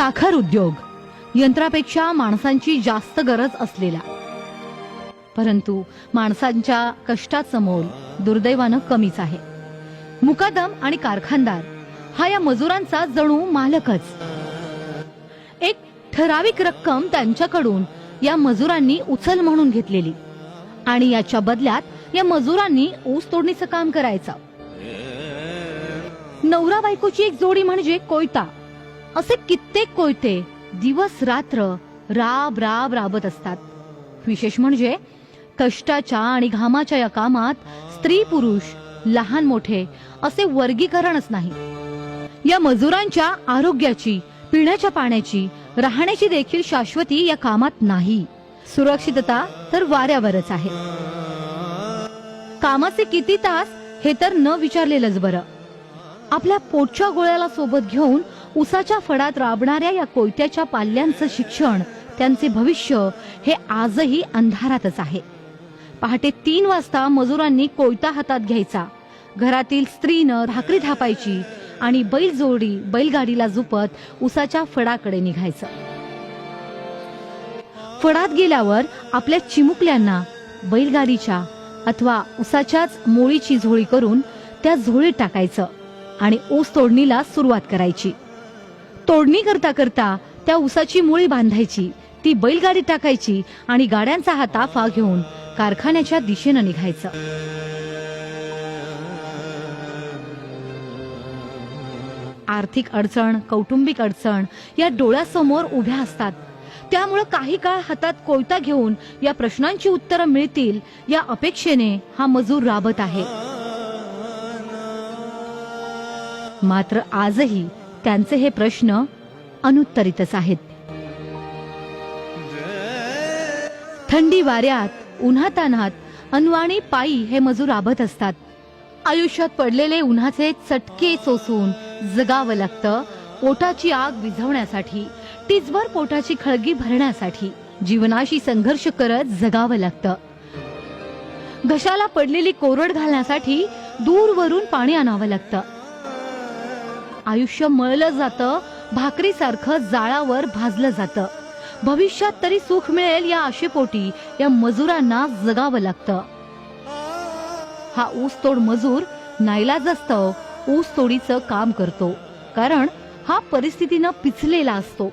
साखर उद्योग. यंत्रापेक्षा माणसांची जास्त गरज असलेला. परंतु माणसांच्या कष्टाचं मोल दुर्दैवानं कमीच आहे. मुकादम आणि कारखानदार हा या मजुरांचा जणू मालकच. एक ठराविक रक्कम त्यांच्याकडून या मजुरांनी उचल म्हणून घेतलेली आणि याच्या बदल्यात या मजुरांनी ऊस तोडणीचं काम करायचं. नवरा बायकोची एक जोडी म्हणजे कोयता. असे कित्येक कोयते दिवस रात्र राब राब राबत असतात. विशेष म्हणजे कष्टाच्या आणि घामाच्या या कामात स्त्री पुरुष लहान मोठे असे वर्गीकरणच नाही. या मजुरांच्या आरोग्याची पिण्याच्या पाण्याची राहण्याची देखील शाश्वती या कामात नाही. सुरक्षितता तर वाऱ्यावरच आहे. कामाचे किती तास हे तर न विचारलेलंच बरं. आपल्या पोटच्या गोळ्याला सोबत घेऊन उसाच्या फडात राबणाऱ्या या कोयत्याच्या पाल्यांचं शिक्षण त्यांचे भविष्य हे आजही अंधारातच आहे. पहाटे तीन वाजता मजुरांनी कोयता हातात घ्यायचा. घरातील स्त्रीनं भाकरी थापायची आणि बैल जोडी बैलगाडीला झुपत उसाच्या फडाकडे निघायचं. फडात गेल्यावर आपल्या चिमुकल्यांना बैलगाडीच्या अथवा उसाच्याच मोळीची झोळी करून त्या झोळीत टाकायचं आणि ऊस तोडणीला सुरुवात करायची. तोडणी करता करता त्या उसाची मुळी बांधायची ती बैलगाडी टाकायची आणि गाड्यांचा हा ताफा घेऊन कारखान्याच्या दिशेनं निघायचं. आर्थिक अडचण कौटुंबिक अडचण या डोळ्यासमोर उभ्या असतात. त्यामुळं काही काळ हातात कोयता घेऊन या प्रश्नांची उत्तरं मिळतील या अपेक्षेने हा मजूर राबत आहे. मात्र आजही त्यांचे हे प्रश्न अनुत्तरितच आहेत. थंडी वाऱ्यात उन्हातान्हात अनवाणी पायी हे मजूर आबत असतात. आयुष्यात पडलेले उन्हाचे चटके सोसून जगावं लागतं पोटाची आग विझवण्यासाठी टिचभर पोटाची खळगी भरण्यासाठी. जीवनाशी संघर्ष करत जगावं लागतं. घशाला पडलेली कोरड घालण्यासाठी दूरवरून पाणी आणावं लागतं. आयुष्य मळलं जातं भाकरीसारखं जाळावर भाजलं जातं. भविष्यात तरी सुख मिळेल या आशेपोटी या मजुरांना जगावं लागतं. हा ऊसतोड मजूर नाईलाज असतं ऊसतोडीचं काम करतो कारण हा परिस्थितीनं पिचलेला असतो.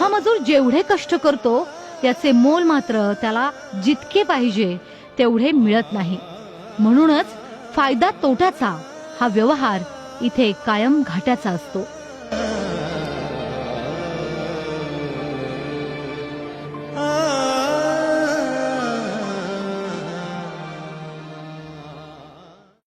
हा मजूर जेवढे कष्ट करतो त्याचे मोल मात्र त्याला जितके पाहिजे तेवढे मिळत नाही. म्हणूनच फायदा तोट्याचा हा व्यवहार इथे कायम घाट्याचा असतो.